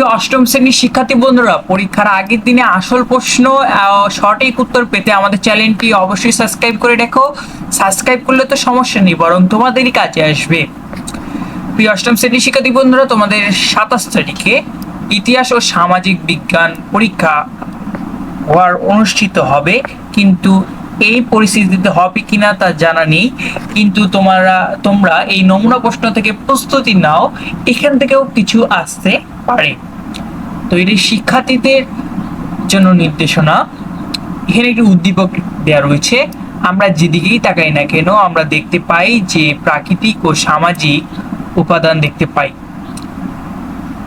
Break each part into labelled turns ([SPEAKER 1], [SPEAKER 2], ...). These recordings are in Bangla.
[SPEAKER 1] প্রিয় অষ্টম শ্রেণির শিক্ষার্থী বন্ধুরা, পরীক্ষার আগের দিনে আসল প্রশ্ন সঠিক উত্তর পেতে আমাদের চ্যানেলটি অবশ্যই সাবস্ক্রাইব করে রেখো। সাবস্ক্রাইব করলে তো সমস্যা নেই, বরং তোমাদেরই কাজে আসবে। প্রিয় অষ্টম শ্রেণির শিক্ষার্থী বন্ধুরা, তোমাদের সাতাশ তারিখে ইতিহাস ও সামাজিক বিজ্ঞান পরীক্ষা হওয়ার অনুষ্ঠিত হবে। কিন্তু এই পরিস্থিতিতে হবে কিনা তা জানা নেই। কিন্তু তোমরা তোমরা এই নমুনা প্রশ্ন থেকে প্রস্তুতি নাও, এখান থেকেও কিছু আসতে পারে। তো এটি শিক্ষার্থীদের জন্য নির্দেশনা। এখানে একটি উদ্দীপক দেওয়া রয়েছে। আমরা যেদিকেই তাকাই না কেন, আমরা দেখতে পাই যে প্রাকৃতিক ও সামাজিক উপাদান দেখতে পাই।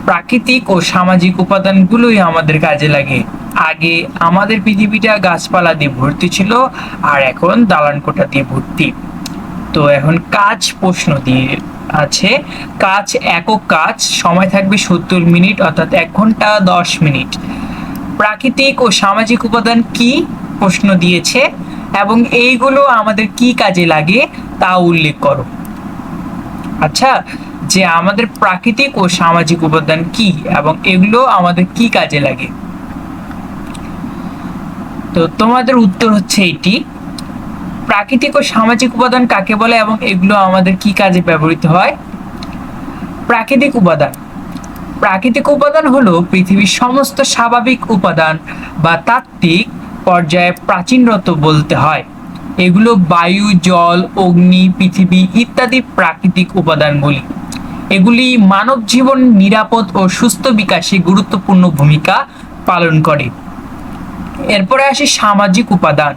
[SPEAKER 1] প্রাকৃতিক ও সামাজিক উপাদানগুলোই আমাদের কাজে লাগে। আগে আমাদের পৃথিবীটা গাছপালা দিয়ে ভর্তি ছিল, আর এখন দালান কোঠা দিয়ে ভর্তি। তো এখন কাজ প্রশ্ন দিয়ে আছে। কাজ, একক কাজ, সময় থাকবে সত্তর মিনিট, অর্থাৎ এক ঘণ্টা দশ মিনিট। প্রাকৃতিক ও সামাজিক উপাদান কি? প্রশ্ন দিয়েছে। এবং এইগুলো আমাদের কি কাজে লাগে? তা উল্লেখ করো। আচ্ছা যে আমাদের প্রাকৃতিক ও সামাজিক উপাদান কি? এবং এগুলো আমাদের কি কাজে লাগে? তো তোমাদের উত্তর হচ্ছে এটি প্রাকৃতিক ও সামাজিক উপাদান কাকে বলে এবং এগুলো আমাদের কি কাজে ব্যবহৃত হয়? প্রাকৃতিক উপাদান। প্রাকৃতিক উপাদান হলো পৃথিবীর সমস্ত স্বাভাবিক উপাদান বা তাত্ত্বিক পর্যায়ে প্রাচীনরত বলতে হয়। এগুলো বায়ু, জল, অগ্নি, পৃথিবী ইত্যাদি প্রাকৃতিক উপাদানগুলি। এগুলি মানব জীবন নিরাপদ ও সুস্থ বিকাশে গুরুত্বপূর্ণ ভূমিকা পালন করে। এরপরে আসি সামাজিক উপাদান।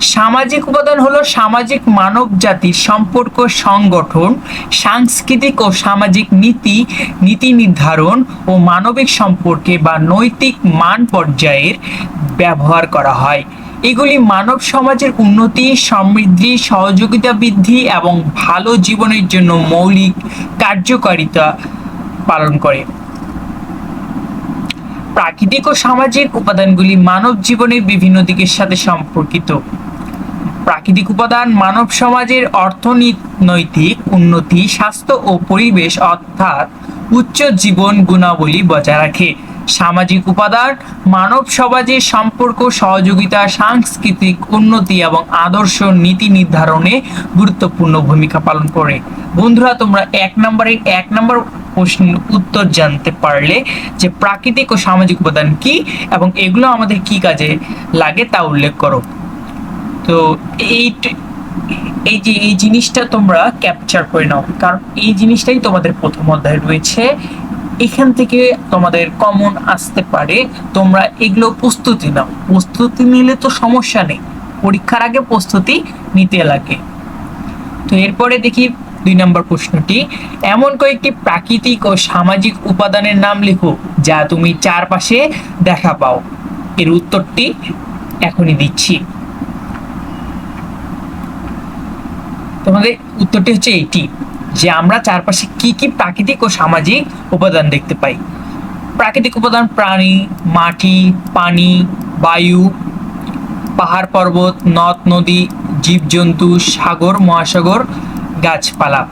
[SPEAKER 1] সামাজিক উপাদান হলো সামাজিক মানব জাতির সম্পর্ক, সংগঠন, সাংস্কৃতিক ও সামাজিক নীতি নীতি নির্ধারণ ও মানবিক সম্পর্কে বা নৈতিক মান পর্যায়ের ব্যবহার করা হয়। এগুলি মানব সমাজের উন্নতি, সমৃদ্ধি, সহযোগিতা বৃদ্ধি এবং ভালো জীবনের জন্য মৌলিক কার্যকারিতা পালন করে। প্রাকৃতিক ও সামাজিক উপাদানগুলি মানব জীবনের বিভিন্ন দিকের সাথে সম্পর্কিত। প্রাকৃতিক উপাদান মানব সমাজের অর্থনৈতিক উন্নতি, স্বাস্থ্য ও পরিবেশ অর্থাৎ উচ্চ জীবন গুণাবলী বজায় রাখে। সামাজিক উপাদান মানব সমাজের সম্পর্ক, সহযোগিতা, সাংস্কৃতিক উন্নতি এবং আদর্শ নীতি নির্ধারণে গুরুত্বপূর্ণ ভূমিকা পালন করে। বন্ধুরা, তোমরা এক নম্বরের এক নম্বর প্রশ্নের উত্তর জানতে পারলে যে প্রাকৃতিক ও সামাজিক উপাদান কি এবং এগুলো আমাদের কি কাজে লাগে তা উল্লেখ করো। তো এই এই যে, এই জিনিসটা তোমরা ক্যাপচার করে নাও। কারণ এই জিনিসটাই তোমাদের প্রথম অধ্যায়ে রয়েছে। এখান থেকে তোমাদের কমন আসতে পারে। তোমরা এগুলো প্রস্তুতি নাও। প্রস্তুতি নিলে তো সমস্যা নেই। পরীক্ষার আগে প্রস্তুতি নিতে লাগে। তো এরপরে দেখি দুই নম্বর প্রশ্নটি। এমন কয়েকটি প্রাকৃতিক ও সামাজিক উপাদানের নাম লেখো, যা তুমি চারপাশে দেখা পাও। এর উত্তরটি এখনই দিচ্ছি। তোমাদের উত্তরটি হচ্ছে এইটি, যে আমরা চারপাশে কি কি প্রাকৃতিক ও সামাজিক উপাদান দেখতে পাই। প্রাকৃতিক উপাদান প্রাণী, মাটি, পানি, বায়ু, পাহাড় পর্বত, নদ, নদী, জীবজন্তু, সাগর, মহাসাগর, গাছপালা।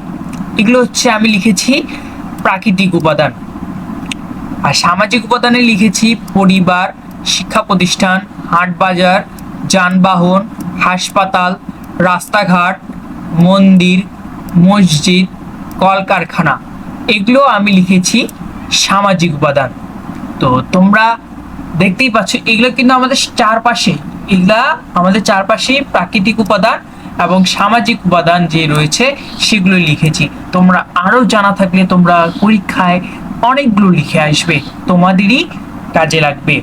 [SPEAKER 1] এগুলো হচ্ছে আমি লিখেছি প্রাকৃতিক উপাদান। আর সামাজিক উপাদানে লিখেছি পরিবার, শিক্ষা প্রতিষ্ঠান হাট বাজার যানবাহন, হাসপাতাল, রাস্তাঘাট মন্দির, মসজিদ, কলকারখানা, এগুলো আমি লিখেছি সামাজিক উপাদান। তো তোমরা দেখতেই পাচ্ছ, এগুলো কিন্তু আমাদের চারপাশে, এগুলা আমাদের চারপাশে প্রাকৃতিক উপাদান এবং সামাজিক উপাদান যে রয়েছে সেগুলো লিখেছি। তোমরা আরও জানা থাকলে তোমরা পরীক্ষায় অনেকগুলো লিখে আসবে, তোমাদেরই কাজে লাগবে।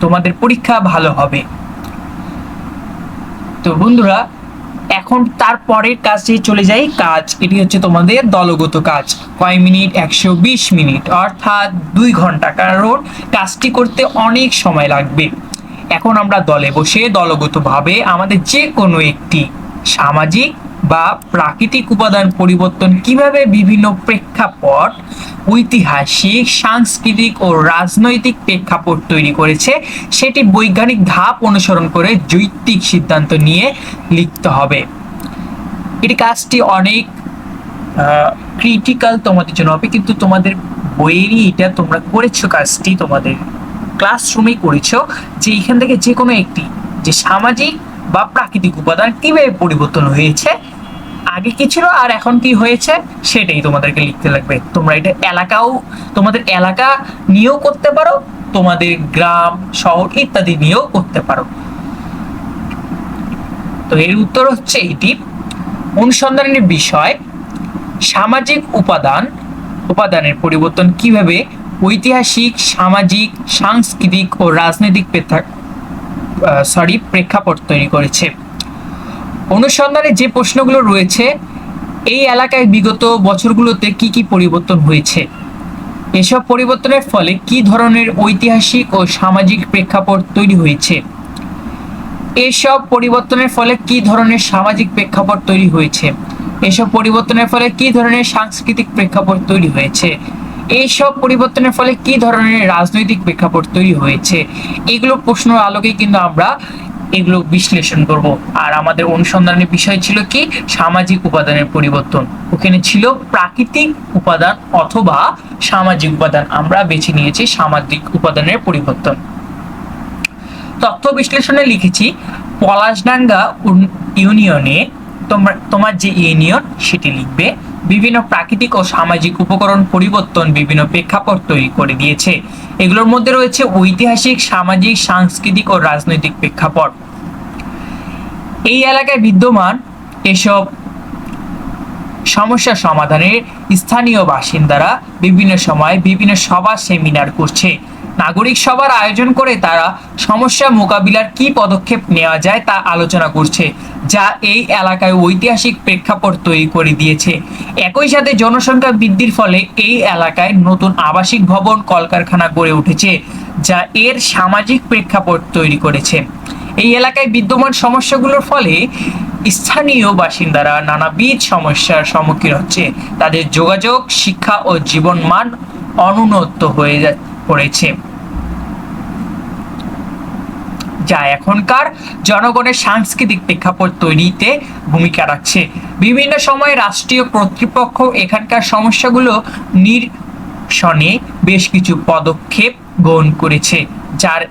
[SPEAKER 1] তোমাদের পরীক্ষা ভালো হবে। তো বন্ধুরা এখন তারপরের কাজে চলে যাই কাজ। এটি হচ্ছে তোমাদের দলগত কাজ। কয় মিনিট? একশো বিশ মিনিট। অর্থাৎ দুই ঘণ্টা। কারণ কাজটি করতে অনেক সময় লাগবে। এখন আমরা দলে বসে দলগতভাবে আমাদের যে কোনো একটি সামাজিক বা প্রাকৃতিক উপাদান পরিবর্তন কীভাবে বিভিন্ন প্রেক্ষাপট, ঐতিহাসিক, সাংস্কৃতিক ও রাজনৈতিক প্রেক্ষাপট তৈরি করেছে, সেটি বৈজ্ঞানিক ধাপ অনুসরণ করে যৌক্তিক সিদ্ধান্ত নিয়ে লিখতে হবে। এটি কাজটি অনেক ক্রিটিক্যাল তোমাদের জন্য হবে, কিন্তু তোমাদের বইয়েরই এটা তোমরা করেছ কাজটি, তোমাদের ক্লাসরুমেই করেছ, যে এখান থেকে যে কোনো একটি যে সামাজিক বা প্রাকৃতিক উপাদান কীভাবে পরিবর্তন হয়েছে আগে কি ছিল আর এখন কি হয়েছে সেটাই তোমাদেরকে লিখতে লাগবে। তোমরা এটা এলাকাও, তোমাদের এলাকা নিয়েও করতে পারো, তোমাদের গ্রাম, শহর ইত্যাদি নিয়েও করতে পারো। তো এর উত্তর হচ্ছে এটি, অনুসন্ধানের বিষয়, সামাজিক উপাদান, উপাদানের পরিবর্তন কীভাবে ঐতিহাসিক, সামাজিক, সাংস্কৃতিক ও রাজনৈতিক সরি প্রেক্ষাপট তৈরি করেছে। অনুসন্ধানে যে প্রশ্নগুলো রয়েছে, এই এলাকায় বিগত বছরগুলোতে কি কি পরিবর্তন হয়েছে? এসব পরিবর্তনের ফলে কি ধরনের ঐতিহাসিক ও সামাজিক প্রেক্ষাপট তৈরি হয়েছে? এসব পরিবর্তনের ফলে কি ধরনের সামাজিক প্রেক্ষাপট তৈরি হয়েছে? এসব পরিবর্তনের ফলে কি ধরনের সাংস্কৃতিক প্রেক্ষাপট তৈরি হয়েছে? এইসব পরিবর্তনের ফলে কি ধরনের রাজনৈতিক প্রেক্ষাপট তৈরি হয়েছে? এগুলো প্রশ্ন আলোকে কিন্তু আমরা এগুলো বিশ্লেষণ করব। আর আমাদের অনুসন্ধানের বিষয় ছিল কি? সামাজিক উপাদানের পরিবর্তন। ওখানে ছিল প্রাকৃতিক উপাদান অথবা সামাজিক উপাদান। আমরা বেছে নিয়েছি সামাজিক উপাদানের পরিবর্তন। তথ্য বিশ্লেষণে লিখেছি, পলাশডাঙ্গা ইউনিয়নে তোমার তোমার যে ইউনিয়ন সেটি লিখবে। বিভিন্ন প্রাকৃতিক ও সামাজিক উপকরণ পরিবর্তন বিভিন্ন প্রেক্ষাপট তৈরি করে দিয়েছে। এগুলোর মধ্যে রয়েছে ঐতিহাসিক, সামাজিক, সাংস্কৃতিক ও রাজনৈতিক প্রেক্ষাপট। এই এলাকায় বিদ্যমান এসব সমস্যা সমাধানের স্থানীয় বাসিন্দারা বিভিন্ন সময় বিভিন্ন সভা, সেমিনার করছে। নাগরিক সভার আয়োজন করে তারা সমস্যা মোকাবিলার কি পদক্ষেপ নেওয়া যায় তা আলোচনা করছে, যা এই এলাকায় ঐতিহাসিক প্রেক্ষাপট তৈরি করে দিয়েছে। একই সাথে জনসংখ্যা বৃদ্ধির ফলে এই এলাকায় নতুন আবাসিক ভবন, কলকারখানা গড়ে উঠেছে, যা এর সামাজিক প্রেক্ষাপট তৈরি করেছে। এই এলাকায় বিদ্যমান সমস্যাগুলোর ফলে স্থানীয় বাসিন্দারা নানাবিধ সমস্যার সম্মুখীন হচ্ছে। তাদের যোগাযোগ, শিক্ষা ও জীবন মান অনুন্নত হয়ে পড়েছে। যা এখনকার জনগণের সাংস্কৃতিক প্রেক্ষাপট তৈরিতে ভূমিকা রাখছে। বিভিন্ন সময়ে রাষ্ট্রীয় কর্তৃপক্ষ এখানকার সমস্যাগুলো নিরসনে বেশ কিছু পদক্ষেপ গ্রহণ করেছে, যার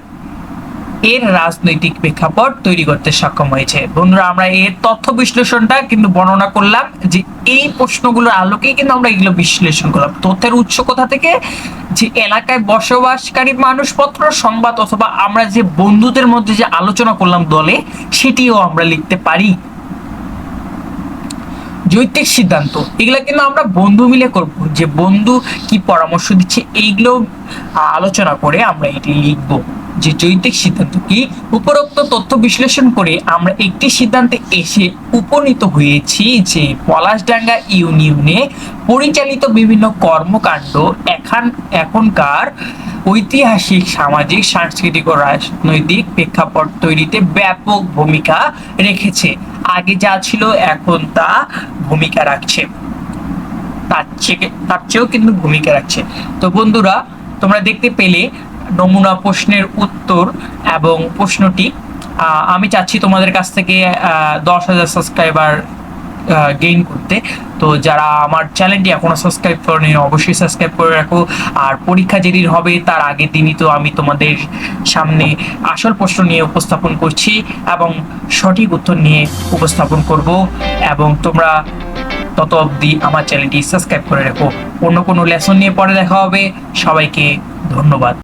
[SPEAKER 1] এর রাজনৈতিক প্রেক্ষাপট তৈরি করতে সক্ষম হয়েছে। বন্ধুরা, আমরা এর তথ্য বিশ্লেষণটা কিন্তু বর্ণনা করলাম যে এই প্রশ্নগুলোর আলোকেই কিন্তু আমরা এগুলো বিশ্লেষণ করলাম। তথ্যের উৎস কোথা থেকে? যে এলাকায় বসবাসকারী মানুষপত্র, সংবাদ অথবা আমরা যে বন্ধুদের মধ্যে যে আলোচনা করলাম দলে, সেটিও আমরা লিখতে পারি। যৌক্তিক সিদ্ধান্ত, এগুলো কিন্তু আমরা বন্ধু মিলে করব। যে বন্ধু কি পরামর্শ দিচ্ছে, এইগুলো আলোচনা করে আমরা এটি লিখব। যে যৌক্তিক সিদ্ধান্ত কি উপরোক্ত তথ্য বিশ্লেষণ করে আমরা একটি সিদ্ধান্তে এসে উপনীত হয়েছি যে পলাশডাঙ্গা ইউনিয়নে পরিচালিত বিভিন্ন কর্মকাণ্ড এখন, এখনকার ঐতিহাসিক, সামাজিক, সাংস্কৃতিক ও রাজনৈতিক প্রেক্ষাপট তৈরিতে ব্যাপক ভূমিকা রেখেছে। আগে যা ছিল এখন তা ভূমিকা রাখছে। তার চেয়ে, তার চেয়েও কিন্তু ভূমিকা রাখছে। তো বন্ধুরা, তোমরা দেখতে পেলে নমুনা প্রশ্নের উত্তর এবং প্রশ্নটি আমি চাচ্ছি তোমাদের কাছ থেকে দশ হাজার সাবস্ক্রাইবার গেইন করতে। তো যারা আমার চ্যানেলটি এখনও সাবস্ক্রাইব করেনি, অবশ্যই সাবস্ক্রাইব করে রাখো। আর পরীক্ষা যেদিন হবে, তার আগের দিনই তো আমি তোমাদের সামনে আসল প্রশ্ন নিয়ে উপস্থাপন করছি এবং সঠিক উত্তর নিয়ে উপস্থাপন করব। এবং তোমরা তত অবধি আমার চ্যানেলটি সাবস্ক্রাইব করে রাখো। অন্য কোনো লেসন নিয়ে পরে দেখা হবে। সবাইকে ধন্যবাদ।